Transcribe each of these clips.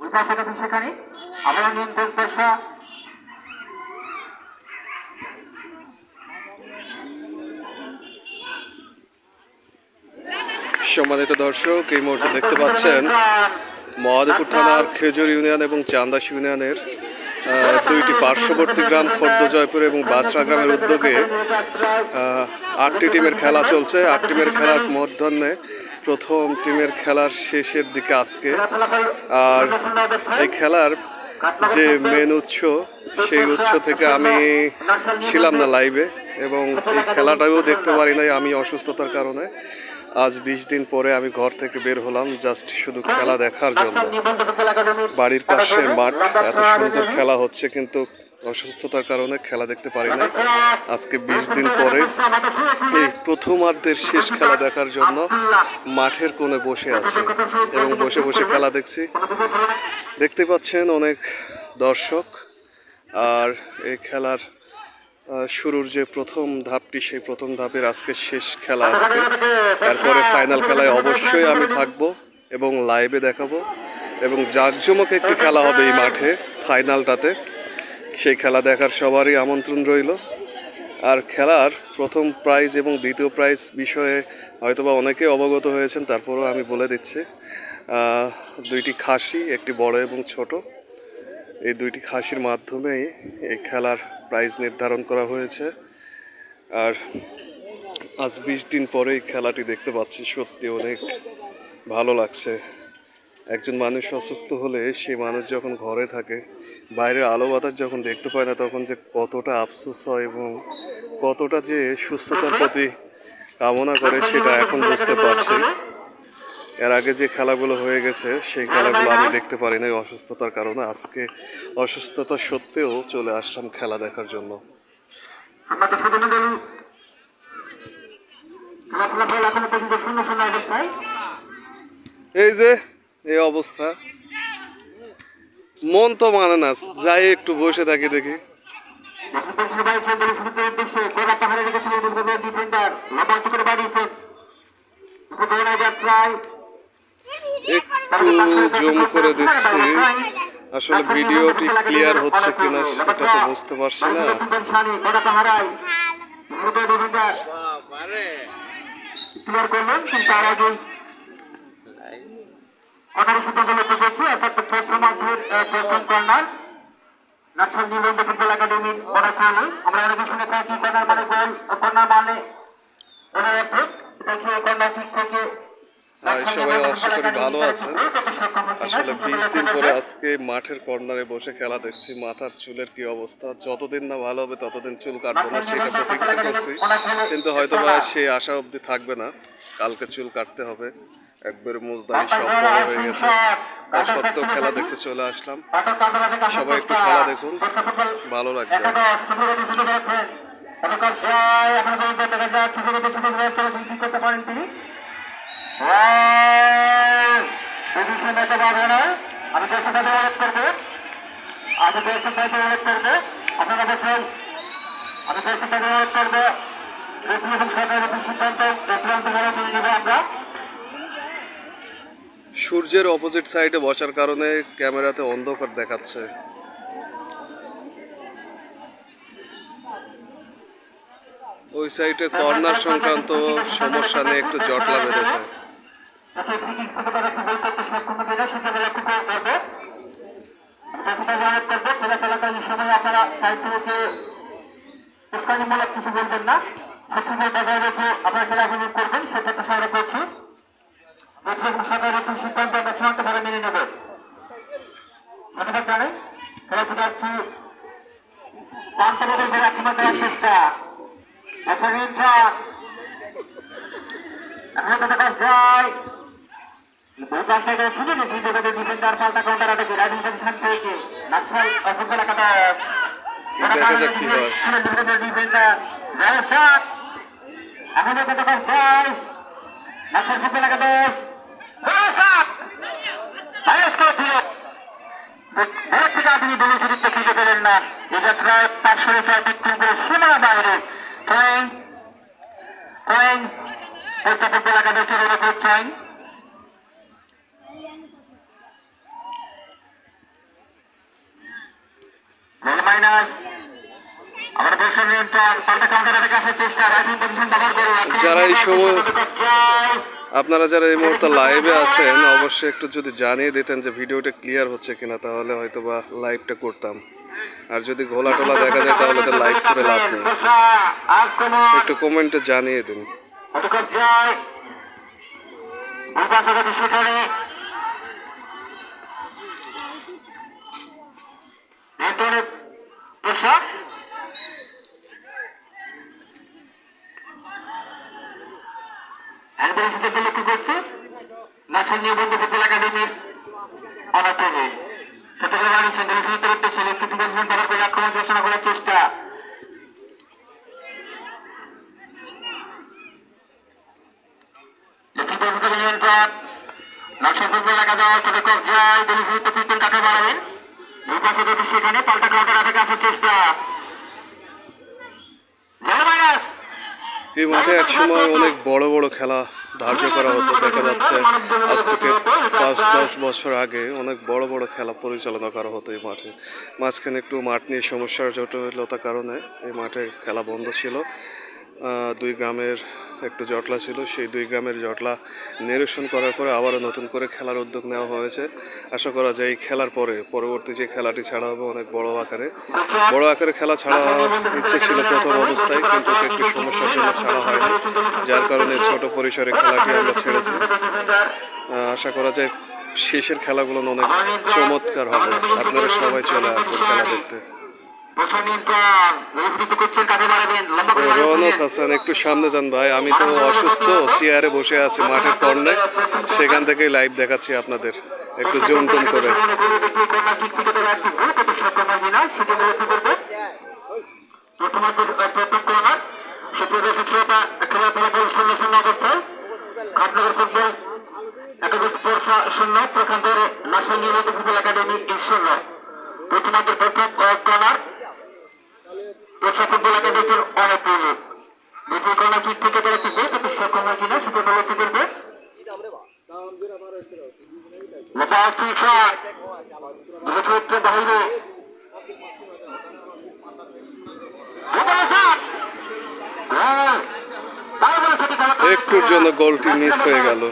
ওই সেখানে পেশা সম্মানিত দর্শক, এই মুহূর্তে দেখতে পাচ্ছেন মহাদেবপুর থানার খেজুর ইউনিয়ন এবং চান্দাস ইউনিয়নের দুইটি পার্শ্ববর্তী গ্রাম খর্দ জয়পুর এবং বাসরা গ্রামের উদ্যোগে আটটি টিমের খেলা চলছে। আট টিমের খেলার মধ্যাহ্নে প্রথম টিমের খেলার শেষের দিকে আজকে। আর এই খেলার যে মেন উৎস সেই উৎস থেকে আমি ছিলাম না লাইভে এবং এই খেলাটাও দেখতে পারি নাই আমি অসুস্থতার কারণে। আজ বিশ দিন পরে আমি ঘর থেকে বের হলাম জাস্ট শুধু খেলা দেখার জন্য। বাড়ির পাশে মাঠ এত সুন্দর খেলা হচ্ছে কিন্তু অসুস্থতার কারণে খেলা দেখতে পারি না আজকে বিশ দিন পরে এই প্রথমার্ধের শেষ খেলা দেখার জন্য মাঠের কোণে বসে আছে এবং বসে বসে খেলা দেখছি। দেখতে পাচ্ছেন অনেক দর্শক, আর এই খেলার শুরুর যে প্রথম ধাপটি, সেই প্রথম ধাপের আজকে শেষ খেলা আজকে। তারপরে ফাইনাল খেলায় অবশ্যই আমি থাকব এবং লাইভে দেখাবো এবং জাঁকজমক একটি খেলা হবে এই মাঠে ফাইনালটাতে সেই খেলা দেখার সবারই আমন্ত্রণ রইল। আর খেলার প্রথম প্রাইজ এবং দ্বিতীয় প্রাইজ বিষয়ে হয়তোবা অনেকে অবগত হয়েছেন, তারপরেও আমি বলে দিচ্ছি। দুইটি খাসি, একটি বড় এবং ছোট। এই দুইটি খাসির মাধ্যমেই এই খেলার প্রাইজ নির্ধারণ করা হয়েছে। আর আজ বিশ দিন পরে এই খেলাটি দেখতে পাচ্ছি। সত্যি অনেক ভালো লাগছে। একজন মানুষ অসুস্থ হলে সেই মানুষ যখন ঘরে থাকে, বাইরের আলো বাতাস যখন দেখতে পায় না, তখন যে কতটা আফসোস হয় এবং কতটা যে সুস্থতার প্রতি কামনা করে সেটা এখন বুঝতে পারছি। এর আগে যে খেলাগুলো হয়ে গেছে, সেই খেলাগুলো আমি দেখতে পারি নাই অসুস্থতার কারণে। আজকে অসুস্থতা সত্ত্বেও চলে আসলাম খেলা দেখার জন্য। এই যে এই অবস্থা। মন তো মানে না যাই একটু বসে থাকি দেখি। একটু জুম করে দিচ্ছি। আসলে ভিডিওটি ক্লিয়ার হচ্ছে কিনা সেটা তো বুঝতে পারছি না। দ্রুত ক্লিয়ার করলেন কিন্তু তার আগেই অনারি সিদ্ধান্ত অর্থাৎ প্রথম মাধ্যমের প্রথম কর্নার বড় খেলে আমরা অনেকে শুনে থাকি কর্নার মানে গোল কর্নার মানে অনেক দেখি কর্নার ঠিক সবাই আশা করি ভালো আছেন আসলে বিশ দিন পরে আজকে মাঠের কর্নারে বসে খেলা দেখছি, মাথার চুলের কি অবস্থা, যতদিন না ভালো হবে ততদিন চুল কাটবো না সেটা প্রতিজ্ঞা করছি। কিন্তু হয়তো বা সে আশা অবধি থাকবে না, কালকে চুল কাটতে হবে। একবার মুজদারি সব বড় হয়ে গেছে। তা সত্ত্বেও খেলা দেখতে চলে আসলাম। সবাই একটু খেলা দেখুন। ভালো লাগবে করতে পারেন তিনি। আমি দেশের সাথে অনুরোধ করব। আমি দেশের সাথে অনুরোধ করব। আপনারা অবশ্যই আমি দেশের সাথে অনুরোধ করব। রেফারি সরকারের সিদ্ধান্ত। রেফারেন্স ধরে নিয়ে নেব আমরা। সূর্যের অপোজিট সাইডে বসার কারণে ক্যামেরাতে অন্ধকার দেখাচ্ছে। ওই সাইডে কর্নার সংক্রান্ত সমস্যা নিয়ে একটু জটলা বেঁধেছে। আপনারা আপনারা খেলা উপভোগ করবেন সে প্রত্যাশা আমরা করছি দেখি এবং সরকারের একটু সিদ্ধান্ত আমরা চূড়ান্তভাবে মেনে নেব ধন্যবাদ জানাই খেলা থেকে আসছি পাঁচতলাদের ধরে আক্রমণ করার চেষ্টা এখন ইচ্ছা এখন তো দেখা যায় দুর্গান থেকে শুনে নিচ্ছি জগতে ডিফেন্ডার পাল্টা কাউন্টার আটাকে রাইডিং পজিশন পেয়েছে নাকশাল ফুটবল একাদশ দেখা যাক কি। ডিফেন্ডার জয়সাদ এখন তো দেখা যায় ফুটবল একাদশ জয়সাদ ভাইরাস করেছিল ভোট থেকে তিনি চরিত্র খুঁজে পেলেন না। এ যাত্রায় পাঁচশো মিটার বিক্রম করে সীমানা বাইরে। ট্রেন ট্রেন ফুটবল একাদশের অনুরোধ মাইনাস আমরা দর্শন নিয়ন্ত্রণ পাল্টা কাউন্টার থেকে আসার চেষ্টা রাইফেল পজিশন ব্যবহার করে যারা এই সময়- আপনারা যারা এই মুহূর্তে লাইভে আছেন অবশ্যই একটু যদি জানিয়ে দিতেন যে ভিডিওটা ক্লিয়ার হচ্ছে কিনা তাহলে হয়তো বা লাইভটা করতাম। আর যদি ঘোলা টোলা দেখা যায় তাহলে তো লাইভ করে লাভ নেই। একটু কমেন্টে জানিয়ে দিন। সেখানে নিয়ন্ত্রণে প্রসাদ একদম সেটাকে লক্ষ্য করছে? ন্যাশনাল নিয়মবন্ধ ফুটবল একাডেমির অনাটনে চট্টগ্রাম সেন্টারের ভিতরে উদ্দেশ্যে ইলেকট্রিক ডিপার্টমেন্ট ব্যবহার করে আক্রমণ ঘোষণা করার চেষ্টা। নিয়ন্ত্রণ। নকশা এলাকা দেওয়া চট্টগ্রাম জয়। দলীয় ফিরতেন কাঠে বাড়াবেন পাশে যদি সেখানে পাল্টা কাউন্টার আটকে আসার চেষ্টা। এই মাঠে একসময় অনেক বড় বড় খেলা ধার্য করা হতো, দেখা যাচ্ছে আজ থেকে পাঁচ, দশ বছর আগে অনেক বড় বড় খেলা পরিচালনা করা হতো এই মাঠে। মাঝখানে একটু মাঠ নিয়ে সমস্যার জটিলতার কারণে এই মাঠে খেলা বন্ধ ছিল। দুই গ্রামের একটু জটলা ছিল, সেই দুই গ্রামের জটলা নিরসন করার পরে আবারও নতুন করে খেলার উদ্যোগ নেওয়া হয়েছে। আশা করা যায় এই খেলার পরে, পরবর্তী যে খেলাটি ছাড়া হবে অনেক বড় আকারে। বড় আকারে খেলা ছাড়া ইচ্ছে ছিল প্রথম অবস্থায়, কিন্তু একটু সমস্যার জন্য ছাড়া হয়নি। যার কারণে ছোট পরিসরে খেলাটি আমরা ছেড়েছি। আশা করা যায় শেষের খেলাগুলো অনেক চমৎকার হবে। আপনারা সবাই চলে আসবেন খেলা দেখতে। রৌনক হাসান, একটু সামনে যান ভাই। আমি তো অসুস্থ, চেয়ারে বসে আছি মাঠের কর্নে সেখান থেকেই লাইভ দেখাচ্ছি আপনাদের। একটু জুম টুম করে। থেকে শূন্য প্রখান্তর ন্যাশনাল শূন্য প্রথমার্ধের প্রথম কর্নার একাডেমির অনেক দ্বিতীয় কর্নার কিক থেকে তারা সক্ষম হয় কিনা সেটি লক্ষ্য করবে করে একটুর জন্য গোলটি মিস হয়ে গেল।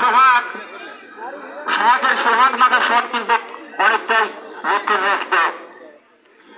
সোহাগ। সোহাগের সোহাগ মাথা শট কিন্তু অনেকটাই লক্ষ্যের রাখত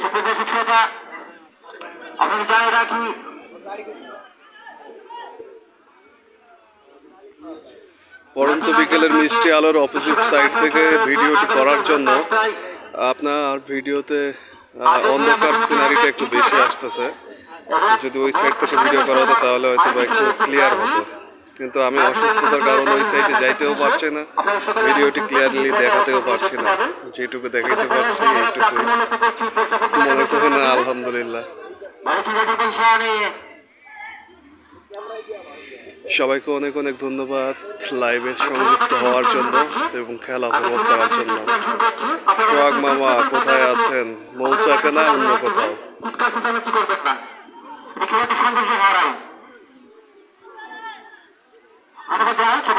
সুপ্রিয় শিক্ষকরা জানিয়ে রাখি পরন্ত বিকেলের মিষ্টি আলোর অপোজিট সাইড থেকে ভিডিওটি করার জন্য আপনার ভিডিওতে আহ, অন্ধকার সিনারিটা একটু বেশি আসতেছে। যদি ওই সাইড থেকে ভিডিও করা হতো তাহলে হয়তো বা একটু ক্লিয়ার হতো। কিন্তু আমি অসুস্থতার কারণে ওই সাইডে যাইতেও পারছি না। ভিডিওটি ক্লিয়ারলি দেখাতেও পারছি না। যেটুকু দেখাইতে পারছি এইটুকু মনে করি না আলহামদুলিল্লাহ। সবাইকে অনেক অনেক ধন্যবাদ লাইভে সংযুক্ত হওয়ার জন্য এবং খেলা উপভোগ করার জন্য। সোহাগ মামা, কোথায় আছেন? মৌচাকে না অন্য কোথাও কি করবেন না এই খেলাটি সৌন্দর্য হারায় আমাকে যাই ছোট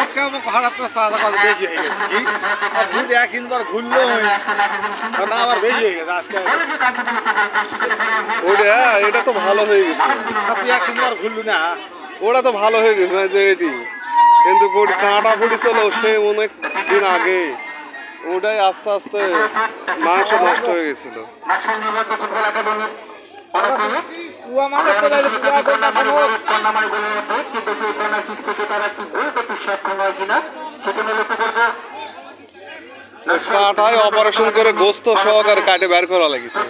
আজকে আমার খারাপ তো চাঁদা কত বেশি হয়ে গেছে কি? আর ঘুরতে এক তিনবার ঘুরলো না। আবার বেশি হয়ে গেছে আজকে। ওটা এটা তো ভালো হয়ে গেছে। তুই এক তিনবার ঘুরলু না? ওটা তো ভালো হয়ে গেছে যে এটি। কিন্তু কাঁটা বডি ছিল সে অনেক দিন আগে। ওটাই আস্তে আস্তে মাংস নষ্ট হয়ে গেছিল। কুয়া মানে চলে যায় কুয়া তো না কোনো কাঁটায় অপারেশন করে গোস্ত সহকারে কাটে বের করা লাগিছে।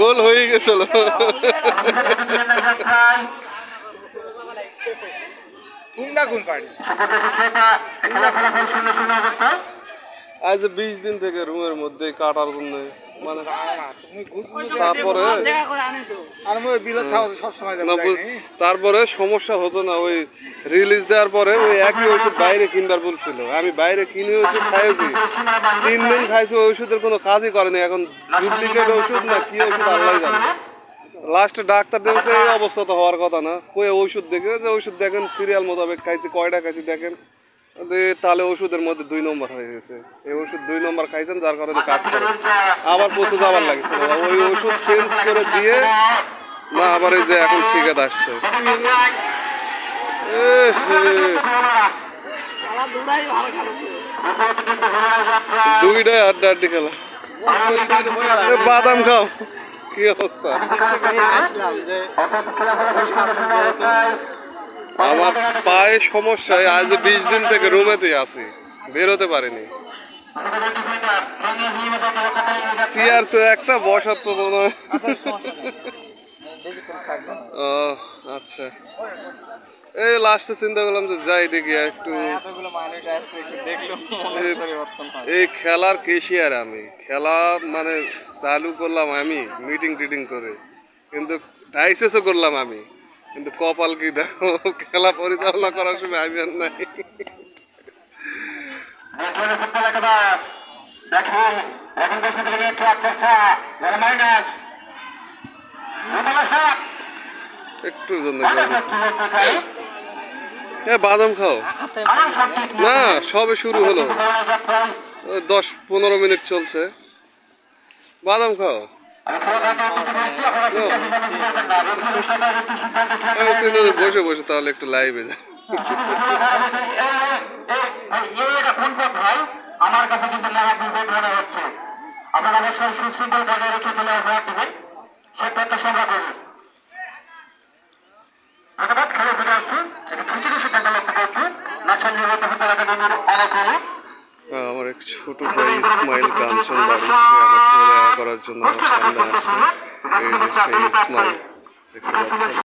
গোল হয়ে গেছিল। কোনটা কোন পার্টি। আজ বিশ দিন থেকে রুমের মধ্যে কাটার জন্য মানে তারপরে বুঝ- তারপরে সমস্যা হতো না ওই রিলিজ দেওয়ার পরে ওই একই ওষুধ বাইরে কিনবার বলছিল। আমি বাইরে কিনে ওষুধ খাইছি তিন দিন খাইছি ওই ওষুধের কোনো কাজই করেনি এখন ডুপ্লিকেট ওষুধ না কি ওষুধ আল্লাহ জানে। লাস্টে ডাক্তার দেখে এই অবস্থা তো হওয়ার কথা না। কই ওষুধ দেখে? যে ওষুধ দেখেন সিরিয়াল মোতাবেক খাইছি, কয়টা খাইছি দেখেন। তাহলে ওষুধের মধ্যে দুই নম্বর হয়ে গেছে। এই ওষুধ দুই নম্বর খাইছেন, যার কারণে কাজ করে। আবার পশু যাবার লাগছে ওই ওষুধ চেঞ্জ করে দিয়ে না, আবার এই যে এখন ঠিকাত আসছে। দুইটাই আড্ডা আড্ডি খেলা। বাদাম খাও। কি অবস্থা? আমার পায়ে সমস্যা আজ বিশ দিন থেকে রুমেতেই আছি বেরোতে পারিনি। চেয়ার তো একটা বসার তো মনে হয়। ও আচ্ছা। এই লাস্টে চিন্তা করলাম যে যাই দেখি একটু এই খেলার কেশিয়ার আমি। খেলা মানে চালু করলাম আমি মিটিং টিটিং করে। কিন্তু ডাইসেসও করলাম আমি। কিন্তু কপাল কি দেখো খেলা পরিচালনা করার সময় আমি আর নাই। দেখুন এখন দেশ থেকে নিয়ে ট্রাক করছে মাইনাস একটু জন্য এ, বাদাম খাও। না, সবে শুরু হলো। দশ পনেরো মিনিট চলছে। বাদাম খাও। বসে বসে, তাহলে একটু লাইভে আমার কাছে কিন্তু সে প্রত্যাশা করি ধন্যবাদ খেলে ফিরে আসছি একটি তৃতীয় সিদ্ধান্ত লক্ষ্য করছি নাচন নিহত ফুটবল একাডেমির অনেকেই হ্যাঁ, আমার এক ছোট ভাই ইসমাইল কাঞ্চন বাড়ি আমার সঙ্গে দেখা করার জন্য সামনে আসছে।